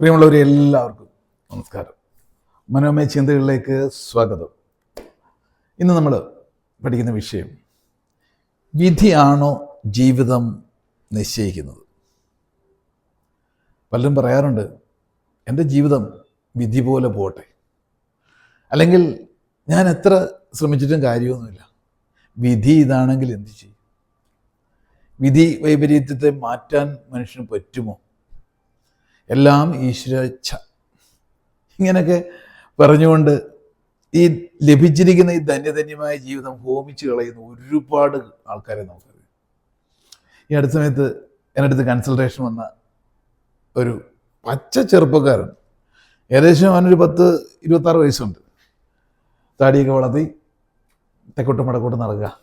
പ്രിയമുള്ളവരെ എല്ലാവർക്കും നമസ്കാരം. മനോമയ ചിന്തകളിലേക്ക് സ്വാഗതം. ഇന്ന് നമ്മൾ പഠിക്കുന്ന വിഷയം വിധിയാണോ ജീവിതം നിശ്ചയിക്കുന്നത്? പലരും പറയാറുണ്ട് എന്റെ ജീവിതം വിധി പോലെ പോട്ടെ അല്ലെങ്കിൽ ഞാൻ എത്ര ശ്രമിച്ചിട്ടും കാര്യമൊന്നുമില്ല. വിധി ഇതാണെങ്കിൽ എന്ത് ചെയ്യും? വിധി വൈപരീത്യത്തെ മാറ്റാൻ മനുഷ്യന് പറ്റുമോ? എല്ലാം ഈശ്വരച്ഛ ഇങ്ങനെയൊക്കെ പറഞ്ഞുകൊണ്ട് ഈ ലഭിച്ചിരിക്കുന്ന ഈ ധന്യധന്യമായ ജീവിതം ഹോമിച്ച് കളയുന്ന ഒരുപാട് ആൾക്കാരെ നമുക്കറിയാം. ഈ അടുത്ത സമയത്ത് എന്റെ അടുത്ത് കൺസൾട്ടേഷൻ വന്ന ഒരു പച്ച ചെറുപ്പക്കാരൻ. ഏകദേശം അവനൊരു പത്ത് ഇരുപത്താറ് വയസ്സുണ്ട്. താടിയൊക്കെ വളർത്തി തെക്കോട്ടും വടക്കോട്ടും നടക്കുക.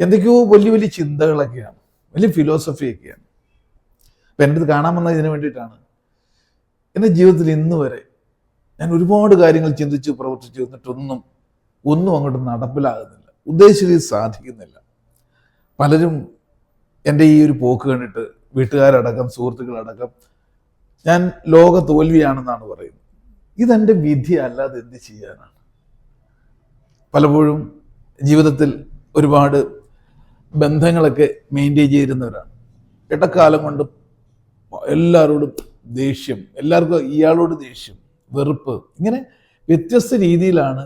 എന്തൊക്കെയോ വലിയ വലിയ ചിന്തകളൊക്കെയാണ് വലിയ ഫിലോസഫിയൊക്കെയാണ് അപ്പം എന്റെ അടുത്ത് കാണാൻ വന്നത് ഇതിനു വേണ്ടിയിട്ടാണ്. എന്റെ ജീവിതത്തിൽ ഇന്ന് വരെ ഞാൻ ഒരുപാട് കാര്യങ്ങൾ ചിന്തിച്ചു പ്രവർത്തിച്ചു എന്നിട്ടൊന്നും ഒന്നും അങ്ങോട്ട് നടപ്പിലാകുന്നില്ല. ഉദ്ദേശിച്ചത് സാധിക്കുന്നില്ല. പലരും എന്റെ ഈ ഒരു പോക്ക് കണ്ടിട്ട് വീട്ടുകാരടക്കം സുഹൃത്തുക്കളടക്കം ഞാൻ ലോക തോൽവിയാണെന്നാണ് പറയുന്നത്. ഇതെന്റെ വിധി അല്ലാതെ എന്ത് ചെയ്യാനാണ്? പലപ്പോഴും ജീവിതത്തിൽ ഒരുപാട് ബന്ധങ്ങളൊക്കെ മെയിന്റെയിൻ ചെയ്തിരുന്നവരാണ്. ഇടക്കാലം കൊണ്ട് എല്ലാവരോടും ദേഷ്യം എല്ലാവർക്കും ഇയാളോട് ദേഷ്യം വെറുപ്പ് ഇങ്ങനെ വ്യത്യസ്ത രീതിയിലാണ്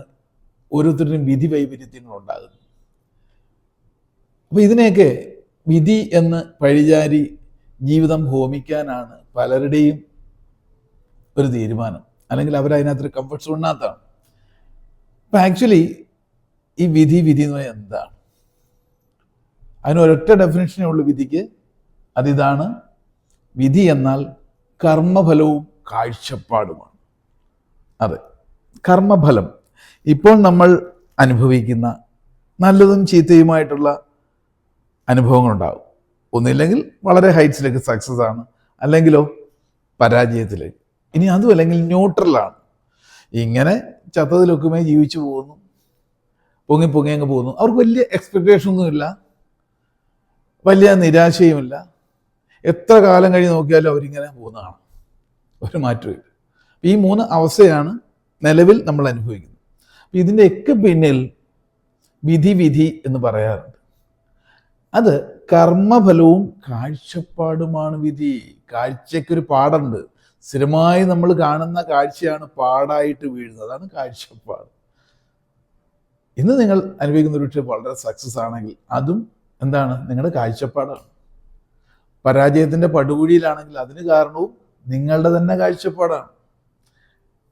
ഓരോരുത്തരുടെയും വിധി വൈപരീത്യങ്ങൾ ഉണ്ടാകുന്നത്. അപ്പോൾ ഇതിനെയൊക്കെ വിധി എന്ന് പഴിചാരി ജീവിതം ഹോമിക്കാനാണ് പലരുടെയും ഒരു തീരുമാനം. അല്ലെങ്കിൽ അവരതിനകത്തൊരു കംഫർട്ട് സോണിനകത്താണ് അപ്പം ആക്ച്വലി ഈ വിധി വിധി എന്ന് പറഞ്ഞാൽ എന്താണ്? അതിന് ഒരൊറ്റ ഡെഫിനേഷനേ ഉള്ളൂ വിധിക്ക് അതിതാണ് വിധി എന്നാൽ കർമ്മഫലവും കാഴ്ചപ്പാടുമാണ്. അതെ കർമ്മഫലം. ഇപ്പോൾ നമ്മൾ അനുഭവിക്കുന്ന നല്ലതും ചീത്തയുമായിട്ടുള്ള അനുഭവങ്ങളുണ്ടാകും ഒന്നില്ലെങ്കിൽ വളരെ ഹൈറ്റ്സിലേക്ക് സക്സസ് ആണ്. അല്ലെങ്കിലോ പരാജയത്തിലേക്ക്. ഇനി അതും അല്ലെങ്കിൽ ന്യൂട്രലാണ് ഇങ്ങനെ ചത്തതിലൊക്കുമേ ജീവിച്ചു പോകുന്നു. പൊങ്ങി പൊങ്ങി അങ്ങ് പോകുന്നു. അവർക്ക് വലിയ എക്സ്പെക്റ്റേഷൻ ഒന്നുമില്ല. വലിയ നിരാശയുമില്ല. എത്ര കാലം കഴിഞ്ഞ് നോക്കിയാലും അവരിങ്ങനെ പോകുന്നതാണ്. ഒരു മാറ്റമില്ല ഈ മൂന്ന് അവസ്ഥയാണ് നിലവിൽ നമ്മൾ അനുഭവിക്കുന്നത്. അപ്പം ഇതിന്റെയൊക്കെ പിന്നിൽ വിധി വിധി എന്ന് പറയാറുണ്ട്. അത് കർമ്മഫലവും കാഴ്ചപ്പാടുമാണ് വിധി. കാഴ്ചയ്ക്കൊരു പാടുണ്ട്. സ്ഥിരമായി നമ്മൾ കാണുന്ന കാഴ്ചയാണ് പാടായിട്ട് വീഴുന്നത്. അതാണ് കാഴ്ചപ്പാട്. ഇന്ന് നിങ്ങൾ അനുഭവിക്കുന്ന ഒരു വളരെ സക്സസ് ആണെങ്കിൽ അതും എന്താണ്? നിങ്ങളുടെ കാഴ്ചപ്പാടാണ്. പരാജയത്തിന്റെ പടുകുഴിയിലാണെങ്കിൽ അതിന് കാരണവും നിങ്ങളുടെ തന്നെ കാഴ്ചപ്പാടാണ്.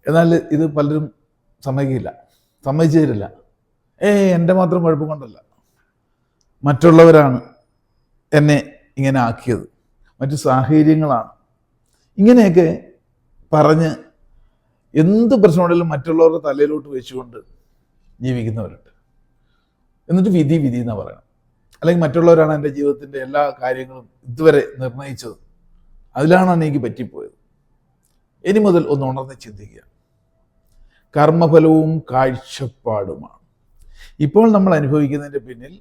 എന്നാൽ ഇത് പലരും സമ്മതിക്കില്ല. സമ്മതിച്ചു തരില്ല ഏ എന്റെ മാത്രം കുഴപ്പം കൊണ്ടല്ല. മറ്റുള്ളവരാണ് എന്നെ ഇങ്ങനെ ആക്കിയത്. മറ്റു സാഹചര്യങ്ങളാണ്. ഇങ്ങനെയൊക്കെ പറഞ്ഞ് എന്ത് പ്രശ്നമുണ്ടെങ്കിലും മറ്റുള്ളവരുടെ തലയിലോട്ട് വെച്ചുകൊണ്ട് ജീവിക്കുന്നവരുണ്ട്. എന്നിട്ട് വിധി വിധി എന്നാണ് പറയണം. അല്ലെങ്കിൽ മറ്റുള്ളവരാണ് എന്റെ ജീവിതത്തിന്റെ എല്ലാ കാര്യങ്ങളും ഇതുവരെ നിർണയിച്ചത്. അതിലാണ് എനിക്ക് പറ്റിപ്പോയത്? ഇനി മുതൽ ഒന്ന് ഉണർന്ന് ചിന്തിക്കുക. കർമ്മഫലവും കാഴ്ചപ്പാടുമാണ്. ഇപ്പോൾ നമ്മൾ അനുഭവിക്കുന്നതിന്റെ പിന്നിൽ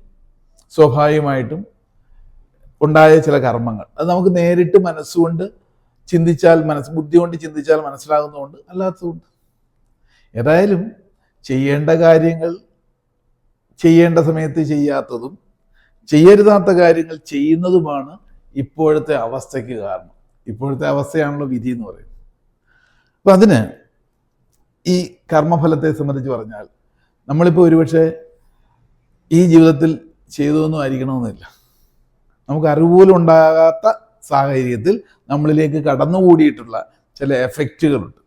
സ്വാഭാവികമായിട്ടും ഉണ്ടായ ചില കർമ്മങ്ങൾ. അത് നമുക്ക് നേരിട്ട് മനസ്സുകൊണ്ട് ചിന്തിച്ചാൽ മനസ്സ് ബുദ്ധി കൊണ്ട് ചിന്തിച്ചാൽ മനസ്സിലാകുന്നതുകൊണ്ട് അല്ലാത്തതുകൊണ്ട്. ഏതായാലും ചെയ്യേണ്ട കാര്യങ്ങൾ ചെയ്യേണ്ട സമയത്ത് ചെയ്യാത്തതും ചെയ്യരുതാത്ത കാര്യങ്ങൾ ചെയ്യുന്നതുമാണ് ഇപ്പോഴത്തെ അവസ്ഥയ്ക്ക് കാരണം. ഇപ്പോഴത്തെ അവസ്ഥയാണല്ലോ വിധി എന്ന് പറയുന്നത്. അപ്പം അതിന് ഈ കർമ്മഫലത്തെ സംബന്ധിച്ച് പറഞ്ഞാൽ നമ്മളിപ്പോൾ ഒരുപക്ഷെ ഈ ജീവിതത്തിൽ ചെയ്തതൊന്നും ആയിരിക്കണമെന്നില്ല. നമുക്ക് അറിവുപോലും ഉണ്ടാകാത്ത സാഹചര്യത്തിൽ നമ്മളിലേക്ക് കടന്നുകൂടിയിട്ടുള്ള ചില എഫക്റ്റുകളുണ്ട്.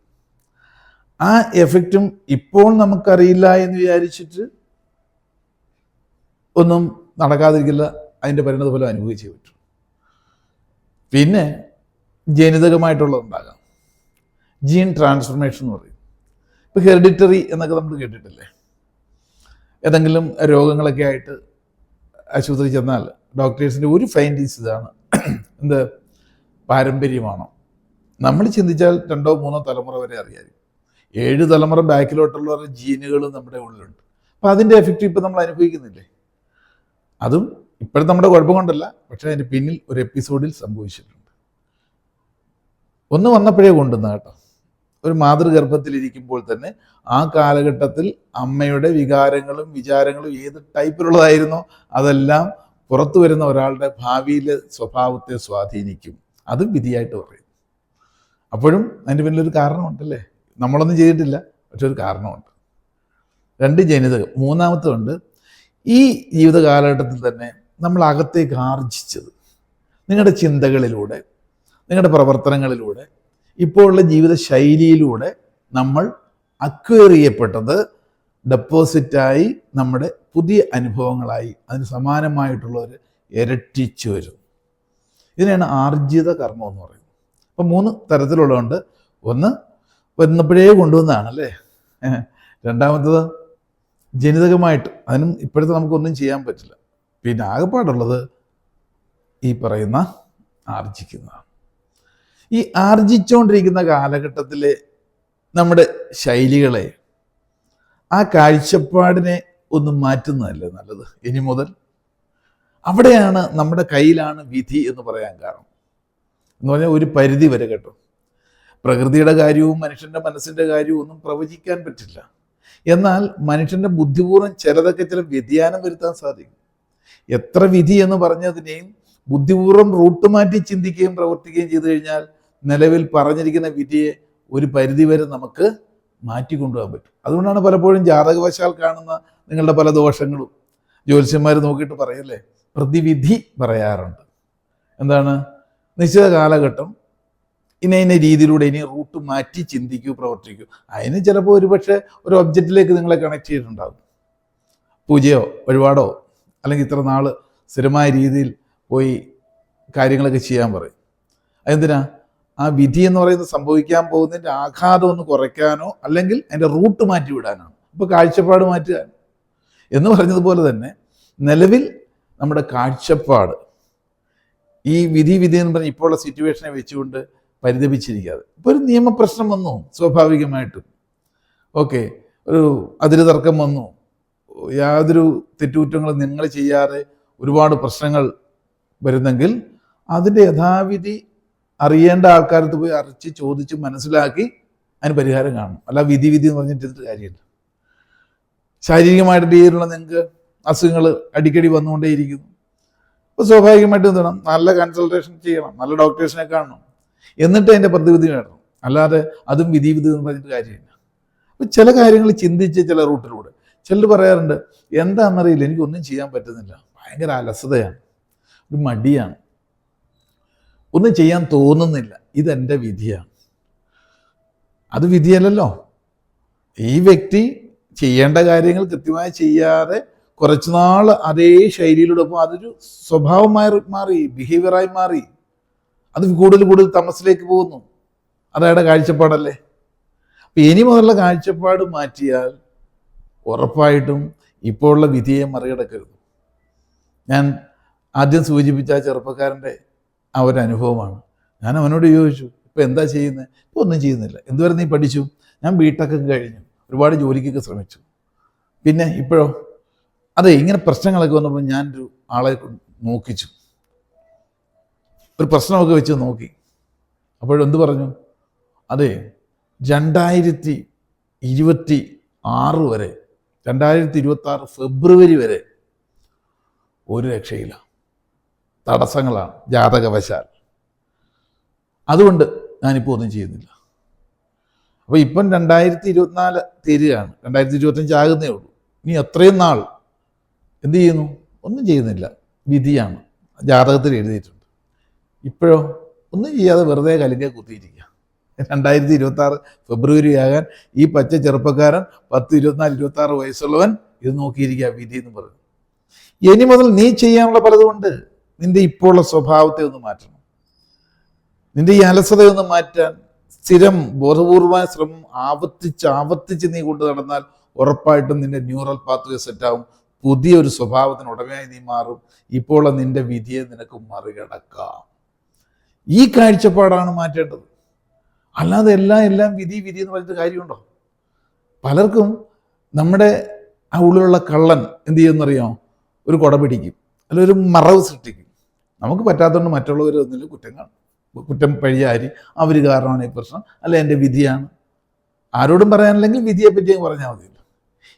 ആ എഫക്റ്റും ഇപ്പോൾ നമുക്കറിയില്ല എന്ന് വിചാരിച്ചിട്ട് ഒന്നും നടക്കാതിരിക്കില്ല അതിന്റെ പരിണത ഫലം അനുഭവിച്ചേ പറ്റും. പിന്നെ ജനിതകമായിട്ടുള്ളതുണ്ടാകാം. ജീൻ ട്രാൻസ്ഫർമേഷൻ എന്ന് പറയും. ഇപ്പോൾ ഹെറിഡിറ്ററി എന്നൊക്കെ നമ്മൾ കേട്ടിട്ടില്ലേ? ഏതെങ്കിലും രോഗങ്ങളൊക്കെ ആയിട്ട് ആശുപത്രി ചെന്നാൽ ഡോക്ടേഴ്സിന്റെ ഒരു ഫൈൻഡിങ്സ് ഇതാണ് എന്ത്? പാരമ്പര്യമാണോ? നമ്മൾ ചിന്തിച്ചാൽ രണ്ടോ മൂന്നോ തലമുറ വരെ അറിയാമായിരിക്കും. ഏഴ് തലമുറ ബാക്കിലോട്ടുള്ളവരുടെ ജീനുകൾ നമ്മുടെ ഉള്ളിലുണ്ട്. അപ്പം അതിന്റെ എഫക്റ്റ് ഇപ്പം നമ്മൾ അനുഭവിക്കുന്നില്ലേ? അതും ഇപ്പോഴും നമ്മുടെ കുഴപ്പം കൊണ്ടല്ല പക്ഷേ അതിന്റെ പിന്നിൽ ഒരു എപ്പിസോഡിൽ സംഭവിച്ചിട്ടുണ്ട്. ഒന്ന് വന്നപ്പോഴേ കൊണ്ടുവന്ന കേട്ടോ. ഒരു മാതൃഗർഭത്തിലിരിക്കുമ്പോൾ തന്നെ ആ കാലഘട്ടത്തിൽ അമ്മയുടെ വികാരങ്ങളും വിചാരങ്ങളും ഏത് ടൈപ്പിലുള്ളതായിരുന്നോ അതെല്ലാം പുറത്തു വരുന്ന ഒരാളുടെ ഭാവിയിലെ സ്വഭാവത്തെ സ്വാധീനിക്കും. അതും വിധിയായിട്ട് പറയും. അപ്പോഴും അതിന്റെ പിന്നിലൊരു കാരണമുണ്ടല്ലേ? നമ്മളൊന്നും ചെയ്തിട്ടില്ല പക്ഷെ ഒരു കാരണമുണ്ട്. രണ്ട് ജനിതകം മൂന്നാമത്തുണ്ട് ഈ ജീവിത കാലഘട്ടത്തിൽ തന്നെ നമ്മൾ അകത്തേക്ക് ആർജിച്ചത് നിങ്ങളുടെ ചിന്തകളിലൂടെ നിങ്ങളുടെ പ്രവർത്തനങ്ങളിലൂടെ ഇപ്പോഴുള്ള ജീവിത ശൈലിയിലൂടെ നമ്മൾ അക്വയർ ചെയ്യപ്പെട്ടത് ഡെപ്പോസിറ്റായി നമ്മുടെ പുതിയ അനുഭവങ്ങളായി അതിന് സമാനമായിട്ടുള്ള ഒരു ഇരട്ടിച്ചു വരും. ഇതിനെയാണ് ആർജിത കർമ്മം എന്ന് പറയുന്നത്. അപ്പം മൂന്ന് തരത്തിലുള്ളതുകൊണ്ട് ഒന്ന് വന്നപ്പോഴേ കൊണ്ടുവന്നതാണ് അല്ലേ രണ്ടാമത്തത്? ജനിതകമായിട്ട് അതിനും ഇപ്പോഴത്തെ നമുക്കൊന്നും ചെയ്യാൻ പറ്റില്ല. പിന്നെ ആകെപ്പാടുള്ളത് ഈ പറയുന്ന ആർജിക്കുന്നതാണ്. ഈ ആർജിച്ചുകൊണ്ടിരിക്കുന്ന കാലഘട്ടത്തിലെ നമ്മുടെ ശൈലികളെ ആ കാഴ്ചപ്പാടിനെ ഒന്ന് മാറ്റുന്നതല്ലേ നല്ലത്? ഇനി മുതൽ അവിടെയാണ് നമ്മുടെ കയ്യിലാണ് വിധി എന്ന് പറയാൻ കാരണം. എന്ന് പറഞ്ഞാൽ ഒരു പരിധി വരെ കേട്ടോ. പ്രകൃതിയുടെ കാര്യവും മനുഷ്യന്റെ മനസ്സിന്റെ കാര്യവും ഒന്നും പ്രവചിക്കാൻ പറ്റില്ല. എന്നാൽ മനുഷ്യന്റെ ബുദ്ധിപൂർവം ചിലതൊക്കെ ചില വ്യതിയാനം വരുത്താൻ സാധിക്കും. എത്ര വിധി എന്ന് പറഞ്ഞതിനെയും ബുദ്ധിപൂർവം റൂട്ട് മാറ്റി ചിന്തിക്കുകയും പ്രവർത്തിക്കുകയും ചെയ്തു കഴിഞ്ഞാൽ നിലവിൽ പറഞ്ഞിരിക്കുന്ന വിധിയെ ഒരു പരിധി വരെ നമുക്ക് മാറ്റി കൊണ്ടുപോകാൻ പറ്റും. അതുകൊണ്ടാണ് പലപ്പോഴും ജാതകവശാൽ കാണുന്ന നിങ്ങളുടെ പല ദോഷങ്ങളും. ജ്യോത്സ്യന്മാർ നോക്കിയിട്ട് പറയല്ലേ? പ്രതിവിധി പറയാറുണ്ട്. എന്താണ്? നിശ്ചിത കാലഘട്ടം ഇന്ന ഇന്ന രീതിയിലൂടെ ഇനി റൂട്ട് മാറ്റി ചിന്തിക്കൂ പ്രവർത്തിക്കൂ. അതിന് ചിലപ്പോൾ ഒരുപക്ഷെ ഒരു ഒബ്ജക്റ്റിലേക്ക് നിങ്ങളെ കണക്ട് ചെയ്തിട്ടുണ്ടാകും പൂജയോ വഴിപാടോ അല്ലെങ്കിൽ ഇത്ര നാൾ സ്ഥിരമായ രീതിയിൽ പോയി കാര്യങ്ങളൊക്കെ ചെയ്യാൻ പറയും. അതെന്തിനാ? ആ വിധി എന്ന് പറയുന്നത് സംഭവിക്കാൻ പോകുന്നതിന്റെ ആഘാതം ഒന്ന് കുറയ്ക്കാനോ അല്ലെങ്കിൽ അതിന്റെ റൂട്ട് മാറ്റി വിടാനാണ് അപ്പോൾ കാഴ്ചപ്പാട് മാറ്റുക എന്ന് പറഞ്ഞതുപോലെ തന്നെ നിലവിൽ നമ്മുടെ കാഴ്ചപ്പാട് ഈ വിധി വിധി എന്ന് പറഞ്ഞ ഇപ്പോഴുള്ള സിറ്റുവേഷനെ വെച്ചുകൊണ്ട് പരിതപിച്ചിരിക്കാതെ. ഇപ്പോൾ ഒരു നിയമപ്രശ്നം വന്നു സ്വാഭാവികമായിട്ടും. ഓക്കെ ഒരു അതിര് തർക്കം വന്നു. യാതൊരു തെറ്റുകുറ്റങ്ങളും നിങ്ങൾ ചെയ്യാതെ ഒരുപാട് പ്രശ്നങ്ങൾ വരുന്നെങ്കിൽ അതിന്റെ യഥാവിധി അറിയേണ്ട ആൾക്കാരത്ത് പോയി അറിച്ച് ചോദിച്ച് മനസ്സിലാക്കി അതിന് പരിഹാരം കാണും അല്ല വിധി വിധി എന്ന് പറഞ്ഞിട്ട് കാര്യമില്ല. ശാരീരികമായിട്ട് രീതിയിലുള്ള നിങ്ങൾക്ക് അസുഖങ്ങൾ അടിക്കടി വന്നുകൊണ്ടേയിരിക്കുന്നു. അപ്പോൾ സ്വാഭാവികമായിട്ടും എന്താണ് നല്ല കൺസൾട്ടേഷൻ ചെയ്യണം. നല്ല ഡോക്ടേഴ്സിനെ കാണണം. എന്നിട്ട് അതിന്റെ പ്രതിവിധി വേണം അല്ലാതെ അതും വിധി എന്ന് പറഞ്ഞിട്ട് കാര്യമില്ല. അപ്പം ചില കാര്യങ്ങൾ ചിന്തിച്ച് ചില റൂട്ടിലൂടെ. ചിലർ പറയാറുണ്ട് എന്താണെന്നറിയില്ല എനിക്കൊന്നും ചെയ്യാൻ പറ്റുന്നില്ല. ഭയങ്കര അലസതയാണ്. ഒരു മടിയാണ്. ഒന്നും ചെയ്യാൻ തോന്നുന്നില്ല. ഇതെന്റെ വിധിയാണ്. അത് വിധിയല്ലല്ലോ. ഈ വ്യക്തി ചെയ്യേണ്ട കാര്യങ്ങൾ കൃത്യമായി ചെയ്യാതെ കുറച്ചുനാൾ അതേ ശൈലിയിലൂടെ അപ്പോൾ അതൊരു സ്വഭാവമായി മാറി ബിഹേവിയറായി മാറി. അത് കൂടുതൽ കൂടുതൽ തമസിലേക്ക് പോകുന്നു. അതയാളുടെ കാഴ്ചപ്പാടല്ലേ? അപ്പം ഇനി മുതലുള്ള കാഴ്ചപ്പാട് മാറ്റിയാൽ ഉറപ്പായിട്ടും ഇപ്പോൾ ഉള്ള വിധിയെ മറികടക്കരുത്. ഞാൻ ആദ്യം സൂചിപ്പിച്ച ചെറുപ്പക്കാരന്റെ ആ ഒരു അനുഭവമാണ്. ഞാൻ അവനോട് ചോദിച്ചു ഇപ്പം എന്താ ചെയ്യുന്നത് ഇപ്പോൾ ഒന്നും ചെയ്യുന്നില്ല. എന്തുവരെ നീ പഠിച്ചു? ഞാൻ വീട്ടൊക്കെ കഴിഞ്ഞു. ഒരുപാട് ജോലിക്കൊക്കെ ശ്രമിച്ചു. പിന്നെ ഇപ്പോഴോ? അതെ ഇങ്ങനെ പ്രശ്നങ്ങളൊക്കെ വന്നപ്പോൾ ഞാനൊരു ആളെ നോക്കിച്ചു. ഒരു പ്രശ്നമൊക്കെ വെച്ച് നോക്കി. അപ്പോഴെന്ത് പറഞ്ഞു? അതെ രണ്ടായിരത്തി ഇരുപത്തി ആറ് വരെ രണ്ടായിരത്തി ഇരുപത്തി ആറ് ഫെബ്രുവരി വരെ ഒരു രക്ഷയില്ല. തടസ്സങ്ങളാണ് ജാതകവശാൽ. അതുകൊണ്ട് ഞാനിപ്പോൾ ഒന്നും ചെയ്യുന്നില്ല. അപ്പോൾ ഇപ്പം രണ്ടായിരത്തി ഇരുപത്തിനാല് തീരുകയാണ്. രണ്ടായിരത്തി ഇരുപത്തഞ്ച് ആകുന്നേ ഉള്ളൂ. ഇനി എത്രയും നാൾ എന്ത് ചെയ്യുന്നു? ഒന്നും ചെയ്യുന്നില്ല. വിധിയാണ്. ജാതകത്തിൽ എഴുതിയിട്ടുണ്ട്. ഇപ്പോഴോ? ഒന്നും ചെയ്യാതെ വെറുതെ കലിങ്ക കുത്തിയിരിക്കുക രണ്ടായിരത്തി ഇരുപത്തി ആറ് ഫെബ്രുവരി ആകാൻ ഈ പച്ച ചെറുപ്പക്കാരൻ പത്ത് ഇരുപത്തിനാല് ഇരുപത്തി ആറ് വയസ്സുള്ളവൻ ഇത് നോക്കിയിരിക്കുക വിധി എന്ന് പറഞ്ഞു. ഇനി മുതൽ നീ ചെയ്യാനുള്ള പലതുമുണ്ട് നിന്റെ ഇപ്പോഴുള്ള സ്വഭാവത്തെ ഒന്ന് മാറ്റണം. നിന്റെ ഈ അലസതയൊന്ന് മാറ്റാൻ സ്ഥിരം ബോധപൂർവമായ ശ്രമം ആവർത്തിച്ച് ആവർത്തിച്ച് നീ കൊണ്ട് നടന്നാൽ ഉറപ്പായിട്ടും നിന്റെ ന്യൂറൽ പാത്വേ സെറ്റാവും. പുതിയൊരു സ്വഭാവത്തിന് ഉടമയായി നീ മാറും. ഇപ്പോൾ നിന്റെ വിധിയെ നിനക്ക് മറികടക്കാം. ഈ കാഴ്ചപ്പാടാണ് മാറ്റേണ്ടത്. അല്ലാതെ എല്ലാം എല്ലാം വിധി വിധി എന്ന് പറഞ്ഞിട്ട് കാര്യമുണ്ടോ? പലർക്കും നമ്മുടെ ആ ഉള്ളിലുള്ള കള്ളൻ എന്ത് ചെയ്യുമെന്നറിയാമോ ഒരു കുട പിടിക്കും അല്ല ഒരു മറവ് സൃഷ്ടിക്കും. നമുക്ക് പറ്റാത്തതുകൊണ്ട് മറ്റുള്ളവർ ഒന്നിലും കുറ്റം കാണും. കുറ്റം പഴിയാരി അവർ കാരണമാണ് ഈ പ്രശ്നം അല്ല എന്റെ വിധിയാണ്. ആരോടും പറയാനില്ലെങ്കിൽ വിധിയെ പറ്റി അങ്ങ് പറഞ്ഞാൽ മതിയല്ലോ.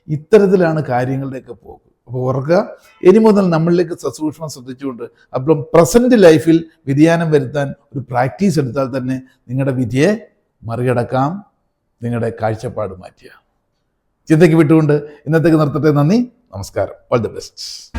ഇത്തരത്തിലാണ് കാര്യങ്ങളുടെയൊക്കെ പോക്ക്. അപ്പോൾ ഓർക്കുക. ഇനി മുതൽ നമ്മളിലേക്ക് സസൂക്ഷ്മം ശ്രദ്ധിച്ചുകൊണ്ട് അപ്പം പ്രസന്റ് ലൈഫിൽ വ്യതിയാനം വരുത്താൻ ഒരു പ്രാക്ടീസ് എടുത്താൽ തന്നെ നിങ്ങളുടെ വിധിയെ മറികടക്കാം. നിങ്ങളുടെ കാഴ്ചപ്പാട് മാറ്റിയ ചിന്തയ്ക്ക് വിട്ടുകൊണ്ട് ഇന്നത്തേക്ക് നിർത്തട്ടെ. നന്ദി. നമസ്കാരം. All the best